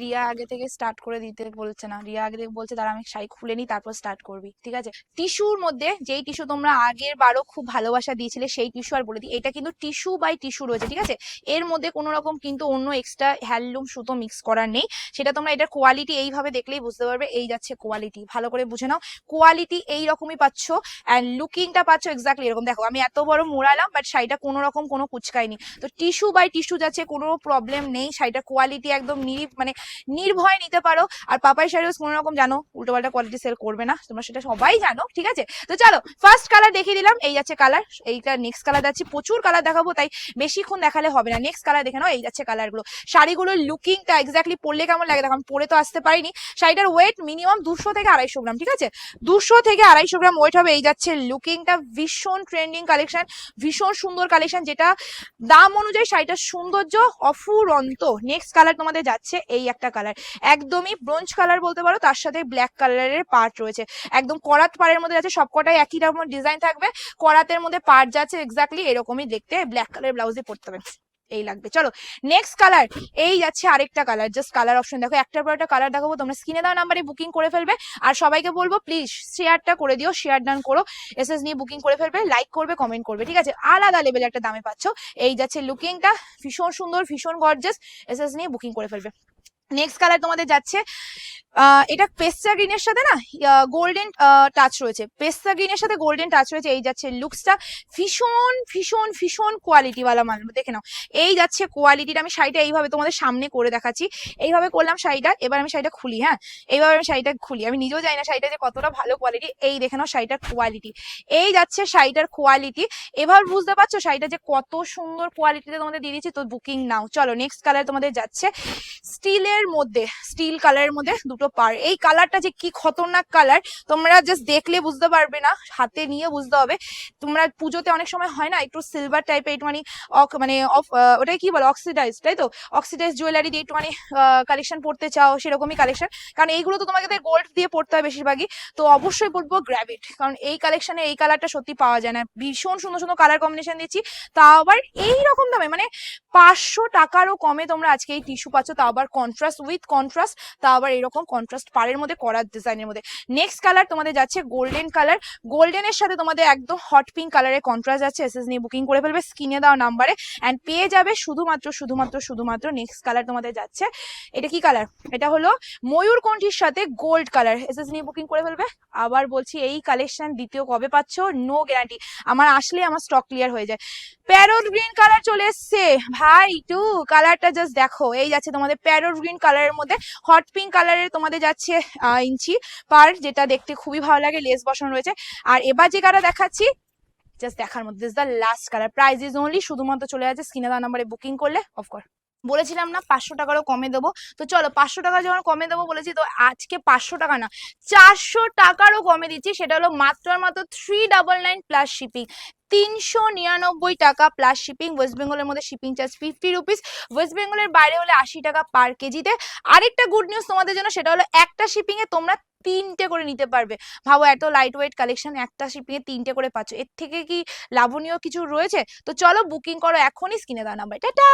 রিয়া আগে থেকে স্টার্ট করে দিতে বলছে না। রিয়া আগে থেকে বলছে তারা আমি শাড়ি খুলে নি তারপর স্টার্ট করবি। ঠিক আছে? টিস্যুর মধ্যে যেই টিস্যু তোমরা আগের বারও খুব ভালোবাসা দিয়েছিলে, সেই টিস্যু আর বলে দিই, এটা কিন্তু টিস্যু বাই টিস্যু রয়েছে, ঠিক আছে? এর মধ্যে কোনো রকম কিন্তু অন্য এক্সট্রা হ্যান্ডলুম সুতো মিক্স করার নেই। সেটা তোমরা এটার কোয়ালিটি এইভাবে দেখলেই বুঝতে পারবে, এই যাচ্ছে কোয়ালিটি ভালো করে বুঝে নাও। কোয়ালিটি এই রকমই পাচ্ছ অ্যান্ড লুকিংটা পাচ্ছ এক্স্যাক্টলি এরকম। দেখো, আমি এত বড় মোড়ালাম বাট শাড়িটা কোনো রকম কোনো কুচকায়নি। তো টিস্যু বাই টিস্যু যাচ্ছে, কোনো প্রবলেম নেই। শাড়িটার কোয়ালিটি একদম নিরি মানে নির্ভয় নিতে পারো। আর পাপাই শাড়িও কোনো রকম জানো উল্টো পাল্টা কোয়ালিটি সেল করবে না, তোমরা সেটা সবাই জানো, ঠিক আছে? তো চলো ফার্স্ট কালার দেখিয়ে দিলাম, এই যাচ্ছে কালার এইটা নেক্সট কালার যাচ্ছে প্রচুর কালার দেখাবো, তাই বেশিক্ষণ দেখালে হবে না নেক্সট কালার দেখে নাও, এই যাচ্ছে কালারগুলো শাড়িগুলোর লুকিংটা এক্স্যাক্টলি পরলে কেমন লাগে দেখো, আমি পরে তো আসতে পারিনি। শাড়িটার ওয়েট মিনিমাম দুশো থেকে আড়াইশো গ্রাম, ঠিক আছে? দুশো থেকে আড়াইশো গ্রাম ওয়েট হবে, এই যাচ্ছে লুকিংটা ভীষণ ট্রেন্ডিং কালেকশন ভীষণ সুন্দর কালেকশন যেটা দাম অনুযায়ী শাড়িটার সৌন্দর্য অফুরন্ত। নেক্সট কালার তোমাদের যাচ্ছে, এই একটা কালার একদমই ব্রোঞ্জ কালার বলতে পারো, তার সাথে ব্ল্যাক কালারের পার্ট রয়েছে। একদম করাত পাড়ের মধ্যে যাচ্ছে সবকটাই একই রকম ডিজাইন থাকবে। করাতের মধ্যে পার্ট যাচ্ছে এক্স্যাক্টলি এরকমই দেখতে ব্ল্যাক কালার ব্লাউজে পড়তে হবে। এই লাগবে। চলো নেক্সট কালার এই যাচ্ছে আরেকটা কালার জাস্ট কালার অপশন দেখো। একটার পর একটা কালার দেখাবো, তোমরা স্ক্রিনে দেওয়া নাম্বারে বুকিং করে ফেলবে। আর সবাইকে বলব প্লিজ শেয়ারটা করে দিও শেয়ার ডান করো এসএস নিয়ে বুকিং করে ফেলবে লাইক করবে কমেন্ট করবে, ঠিক আছে? আলাদা লেভেলে একটা দামে পাচ্ছ। এই যাচ্ছে লুকিংটা ভীষণ সুন্দর, ভীষণ গর্জাস এসএস নিয়ে বুকিং করে ফেলবে। নেক্সট কালার তোমাদের যাচ্ছে এটা পেস্টা গ্রিনের সাথে না গোল্ডেন টাচ রয়েছে। পেস্টা গ্রিনের সাথে গোল্ডেন টাচ রয়েছে, এই যাচ্ছে লুকসটা ভীষণ ভীষণ ভীষণ কোয়ালিটিওয়ালা মাল দেখে নাও। এই যাচ্ছে কোয়ালিটিটা আমি শাড়িটা এইভাবে তোমাদের সামনে করে দেখাচ্ছি। এইভাবে করলাম শাড়িটা, এবার আমি শাড়িটা খুলি হ্যাঁ? এইভাবে আমি শাড়িটা খুলি। আমি নিজেও জানি না শাড়িটা যে কতটা ভালো কোয়ালিটি এই দেখে নাও শাড়িটার কোয়ালিটি এই যাচ্ছে শাড়িটার কোয়ালিটি এবার বুঝতে পারছ শাড়িটা যে কত সুন্দর কোয়ালিটিতে তোমাদের দিয়ে দিচ্ছি তো বুকিং নাও। চলো নেক্সট কালার তোমাদের যাচ্ছে স্টিলের মধ্যে স্টিল কালারের মধ্যে দুটো পার। এই কালারটা যে কি খতরনাক কালার তোমরা জাস্ট দেখলে বুঝতে পারবে না, হাতে নিয়ে বুঝতে হবে। তোমরা পুজোতে অনেক সময় হয় না, একটু সিলভার টাইপের একটুখানি মানে ওটাই কি বলে অক্সিডাইজ তাই তো? অক্সিডাইজ জুয়েলারি দিয়ে একটুখানি কালেকশন পড়তে চাও, সেরকমই কালেকশন কারণ এইগুলো তো তোমাকে গোল্ড দিয়ে পড়তে হয় বেশিরভাগই। তো অবশ্যই বলব গ্র্যাভিট কারণ এই কালেকশনে এই কালারটা সত্যি পাওয়া যায় না। ভীষণ সুন্দর সুন্দর কালার কম্বিনেশন দিচ্ছি। তা আবার এই রকম দামে মানে পাঁচশো টাকারও কমে তোমরা আজকে এই টিস্যু পাচ্ছ। তা আবার কন্ট্রাস্ট উইথ কন্ট্রাস্ট তা আবার এরকম কন্ট্রাস্ট পাড়ের মধ্যে, করার ডিজাইনের মধ্যে। নেক্সট কালার তোমাদের যাচ্ছে গোল্ডেন কালার গোল্ডেনের সাথে তোমাদের একদম হট পিঙ্ক কালারের কন্ট্রাস্ট যাচ্ছে এসএস নিয়ে বুকিং করে ফেলবে স্ক্রিনে দেওয়া নাম্বারে অ্যান্ড পেয়ে যাবে শুধুমাত্র শুধুমাত্র শুধুমাত্র নেক্সট কালার তোমাদের যাচ্ছে। এটা কি কালার এটা হলো ময়ূরকণ্ঠীর সাথে গোল্ড কালার এসএস নিয়ে বুকিং করে ফেলবে। আবার বলছি এই কালেকশন দ্বিতীয় কবে পাচ্ছ? নো গ্যারান্টি আমার আসলে আমার স্টক ক্লিয়ার হয়ে যায়। প্যারোট গ্রিন কালার চলে এসছে। ভাই টু কালারটা জাস্ট দেখো। এই যাচ্ছে তোমাদের প্যারোট গ্রিন কালারের মধ্যে হট পিঙ্ক কালারের তোমাদের যাচ্ছে ইঞ্চি পার, যেটা দেখতে খুবই ভালো লাগে লেস বসানো রয়েছে। আর এবার যে কারা দেখাচ্ছি জাস্ট দেখার মধ্যে this the last colour price is only শুধুমাত্র চলে যাচ্ছে স্ক্রিনে দেওয়া নাম্বারে বুকিং করলে অফকোর্স বলেছিলাম না পাঁচশো টাকারও কমে দেবো। তো চলো পাঁচশো টাকা যখন কমে দেবো বলেছি, তো আজকে পাঁচশো টাকা না, চারশো টাকারও কমে দিচ্ছি। সেটা হলো মাত্র মাত্র three double nine plus shipping তিনশো নিরানব্বই টাকা প্লাস শিপিং ওয়েস্ট বেঙ্গলের মধ্যে shipping charge fifty rupees West বেঙ্গলের বাইরে হলে আশি টাকা পার কেজিতে আরেকটা গুড নিউজ তোমাদের জন্য, সেটা হলো একটা শিপিংয়ে তোমরা তিনটে করে নিতে পারবে। ভাবো এত লাইট ওয়েট কালেকশন একটা শিপিং এ তিনটে করে পাচ্ছ। এর থেকে কি লাভনীয় কিছু রয়েছে? তো চলো বুকিং করো এখনই স্ক্রিনে দেওয়া নাম্বার টাটা!